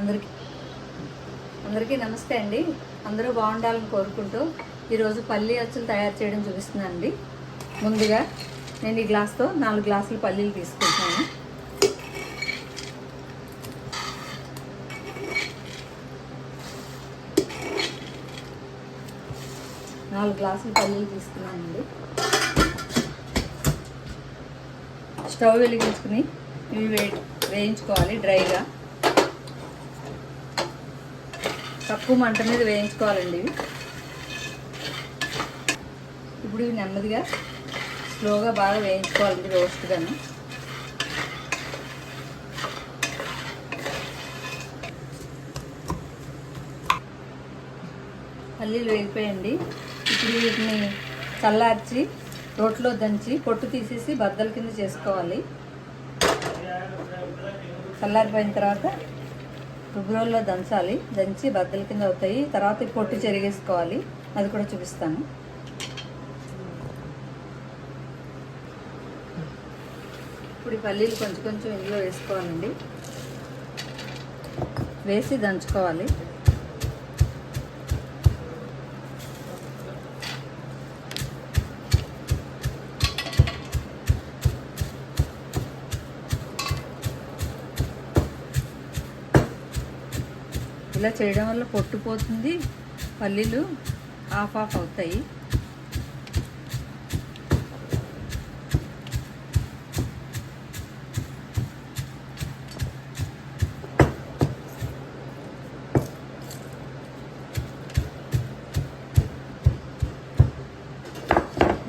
అందరికీ. అందరికీ నమస్తే అండి. అందరూ బాగుండాలని కోరుకుంటూ ఈరోజు పల్లి అచ్చులు తయారు చేయడం చూపిస్తున్నానండి. ముందుగా నేను ఈ గ్లాస్తో నాలుగు గ్లాసులు పల్లీలు తీసుకుంటున్నాను. నాలుగు గ్లాసులు పల్లీలు తీసుకున్నానండి. స్టవ్ వెలిగించుకుని ఇవి వే వేయించుకోవాలి డ్రైగా. తక్కువ మంట మీద వేయించుకోవాలండి ఇవి. ఇప్పుడు ఇవి నెమ్మదిగా స్లోగా బాగా వేయించుకోవాలండి రోస్ట్గాను పల్లీలు వేగిపోయండి ఇప్పుడు వీటిని చల్లార్చి రోట్లో దంచి పొట్టు తీసేసి బద్దల కింద చేసుకోవాలి. చల్లారిపోయిన తర్వాత రుబ్బురోల్లో దంచాలి. దంచి బద్దల కింద అవుతాయి తర్వాత పొట్టు చెరిగేసుకోవాలి. అది కూడా చూపిస్తాను. ఇప్పుడు పల్లీలు కొంచెం కొంచెం ఇందులో వేసుకోవాలండి. వేసి దంచుకోవాలి. ఇలా చేయడం వల్ల పొట్టు పోతుంది పల్లీలు ఆఫ్ ఆఫ్ అవుతాయి.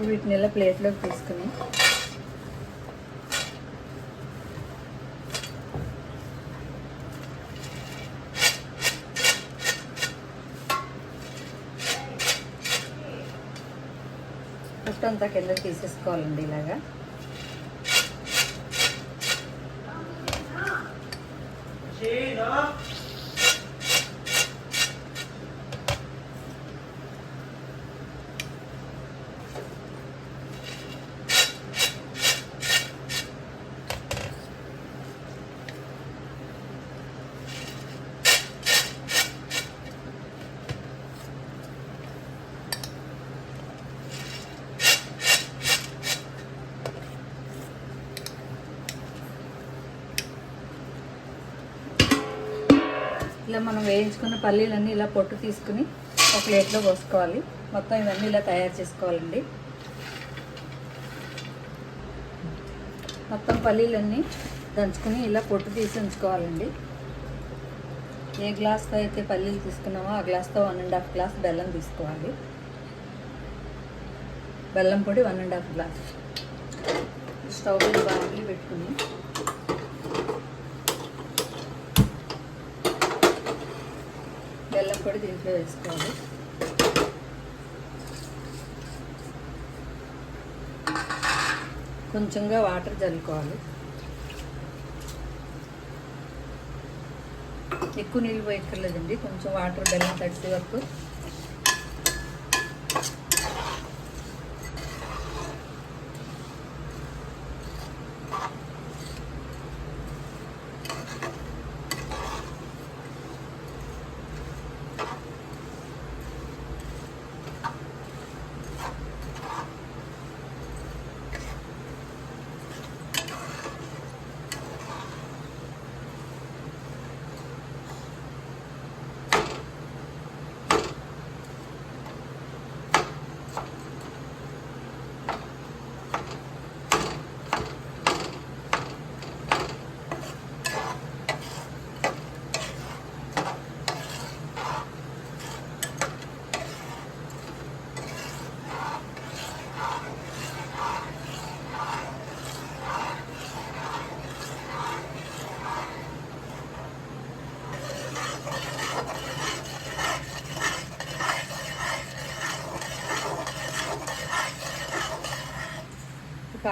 వీటిని ఇలా ప్లేట్లోకి తీసుకుని పొట్టు అంతా కింద తీసేసుకోవాలండి ఇలాగా. ఇలా మనం వేయించుకున్న పల్లీలన్నీ ఇలా పొట్టు తీసుకుని ఒక ప్లేట్లో పోసుకోవాలి. మొత్తం ఇవన్నీ ఇలా తయారు చేసుకోవాలండి. మొత్తం పల్లీలన్నీ దంచుకుని ఇలా పొట్టు తీసి ఉంచుకోవాలండి. ఏ గ్లాస్తో అయితే పల్లీలు తీసుకున్నామో ఆ గ్లాస్తో వన్ అండ్ హాఫ్ గ్లాస్ బెల్లం తీసుకోవాలి. బెల్లం పొడి one and half glass. Stove బాగా పెట్టుకుని కూడా దీంట్లో వేసుకోవాలి. కొంచెంగా వాటర్ చల్లుకోవాలి. ఎక్కువ నీళ్ళు పోయక్కర్లేదండి కొంచెం వాటర్ బెల్లం తడిసే వరకు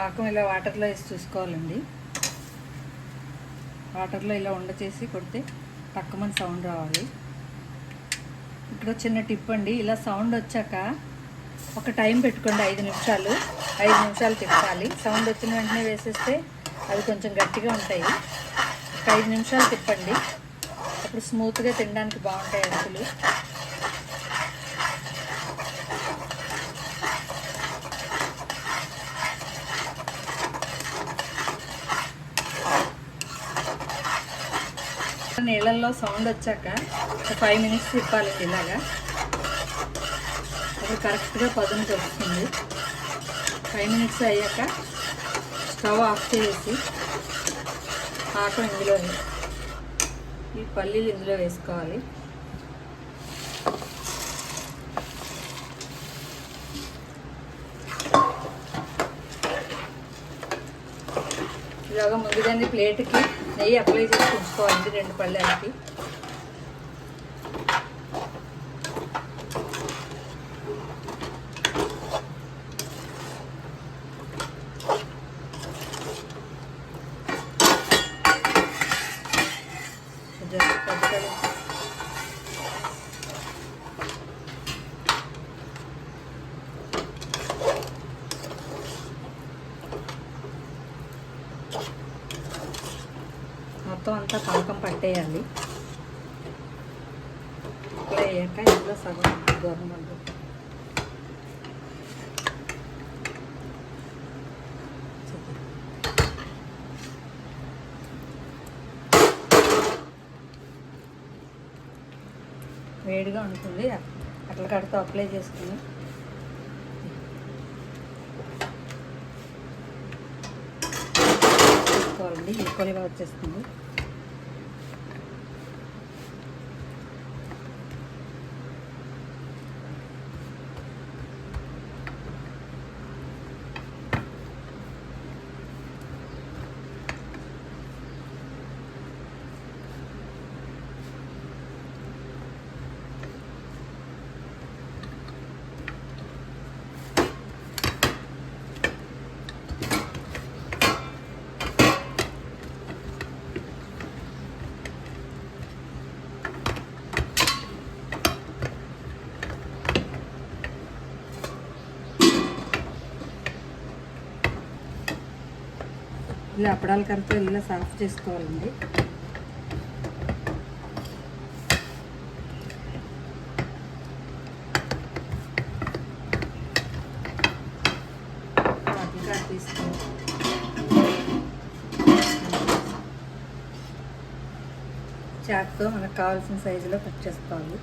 పాకం ఇలా వాటర్లో వేసి చూసుకోవాలండి. వాటర్లో ఇలా ఉండ చేసి కొడితే తక్కువ సౌండ్ రావాలి. ఇక్కడ చిన్న టిప్ అండి ఇలా సౌండ్ వచ్చాక ఒక టైం పెట్టుకోండి ఐదు నిమిషాలు. ఐదు నిమిషాలు తిప్పాలి. సౌండ్ వచ్చిన వెంటనే వేసేస్తే అవి కొంచెం గట్టిగా ఉంటాయి. ఒక ఐదు నిమిషాలు తిప్పండి. అప్పుడు స్మూత్గా తినడానికి బాగుంటాయి అసలు నీళ్ళల్లో సౌండ్ వచ్చాక ఒక ఫైవ్ మినిట్స్ తిప్పాలి ఇలాగా. అప్పుడు కరెక్ట్గా పదును వస్తుంది ఫైవ్ మినిట్స్ అయ్యాక స్టవ్ ఆఫ్ చేసి పాకం ఇందులో ఈ పల్లీలు ఇందులో వేసుకోవాలి. ఇలాగ ముందుగానే ప్లేట్కి నెయ్యి అప్లై చేసి ఉంచుకోవాలండి రెండు పళ్ళకి జస్ట్ పెద్దగా మొత్తం అంతా పాకం పెట్టేయాలి అలా అయ్యాక ఇందులో సగం గోధుమ వేడిగా ఉంటుంది. అట్ల కడితో అప్లై చేసుకుని తీసుకోవాలండి. ఈక్వల్గా వచ్చేస్తుంది. ఇలా అప్పడాల కరితో ఇలా సాఫ్ చేసుకోవాలండి. చాక్తో మనకు కావాల్సిన సైజులో కట్ చేసుకోవాలి.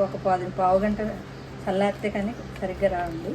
ఒక పావు పావు గంట చల్లారితే కానీ సరిగ్గా రావండి.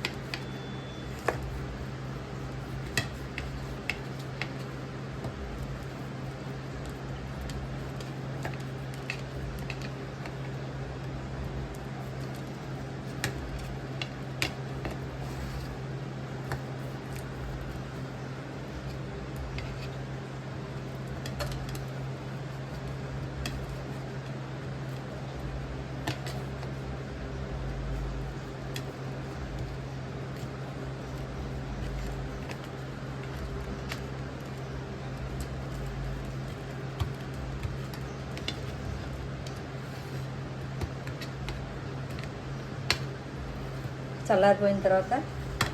చల్లారిపోయిన తర్వాత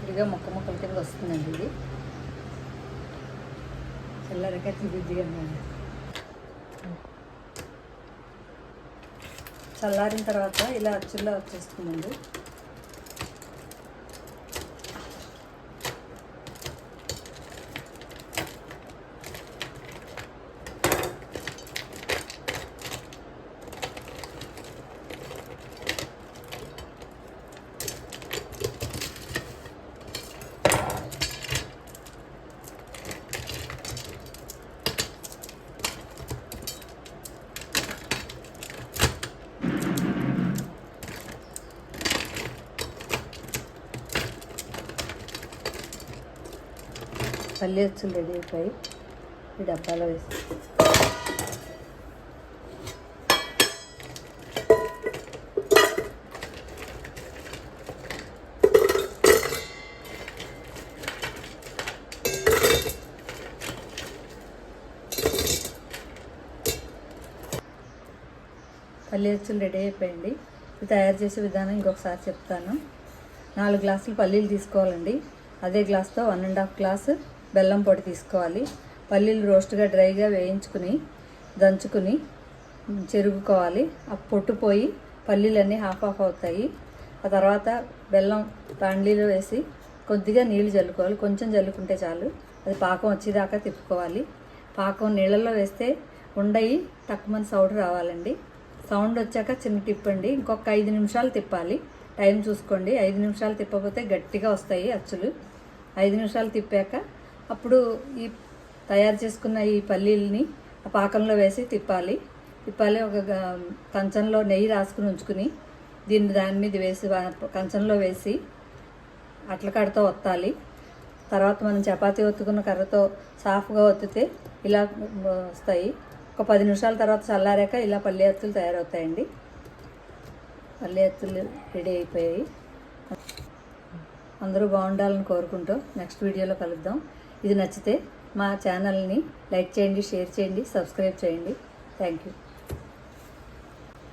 ఇదిగా మొక్క మొక్కల కింద వస్తుందండి ఇది. చల్లారక తిరుగుద్దిగా చల్లారిన తర్వాత ఇలా అచ్చుల్లో వచ్చేస్తుందండి. పల్లి అచ్చులు రెడీ అయిపోయి ఈ డబ్బాలో వేసి. పల్లి వచ్చులు రెడీ అయిపోయింది. తయారు చేసే విధానం ఇంకొకసారి చెప్తాను. నాలుగు గ్లాసులు పల్లీలు తీసుకోవాలండి. అదే గ్లాస్తో వన్ అండ్ హాఫ్ గ్లాసు బెల్లం పొడి తీసుకోవాలి. పల్లీలు రోస్ట్గా డ్రైగా వేయించుకుని దంచుకుని చెరుగుకోవాలి ఆ పొట్టు పోయి పల్లీలన్నీ హాఫ్ ఆఫ్ అవుతాయి. ఆ తర్వాత బెల్లం బాండ్లీలో వేసి కొద్దిగా నీళ్ళు చల్లుకోవాలి కొంచెం జల్లుకుంటే చాలు. అది పాకం వచ్చేదాకా తిప్పుకోవాలి. పాకం నీళ్ళల్లో వేస్తే ఉండయి తక్కువ సౌండ్ రావాలండి. సౌండ్ వచ్చాక చిన్న తిప్పండి. ఇంకొక ఐదు నిమిషాలు తిప్పాలి. టైం చూసుకోండి. ఐదు నిమిషాలు తిప్పకపోతే గట్టిగా వస్తాయి అచ్చులు. ఐదు నిమిషాలు తిప్పాక అప్పుడు ఈ తయారు చేసుకున్న ఈ పల్లీలని ఆ పాకంలో వేసి తిప్పాలి. తిప్పాలి ఒక కంచంలో నెయ్యి రాసుకుని ఉంచుకుని దీన్ని దాని మీద వేసి కంచంలో వేసి అట్ల కాడతో ఒత్తాలి. తర్వాత మనం చపాతీ ఒత్తుకున్న కర్రతో సాఫ్గా ఒత్తితే ఇలా వస్తాయి. ఒక పది నిమిషాల తర్వాత చల్లారాక ఇలా పల్లి ఎత్తులు తయారవుతాయండి. పల్లి ఎత్తులు రెడీ అయిపోయాయి. అందరూ బాగుండాలని కోరుకుంటూ నెక్స్ట్ వీడియోలో కలుద్దాం. ఇది నచ్చితే మా ఛానల్ని లైక్ చేయండి షేర్ చేయండి సబ్స్క్రైబ్ చేయండి. Thank you.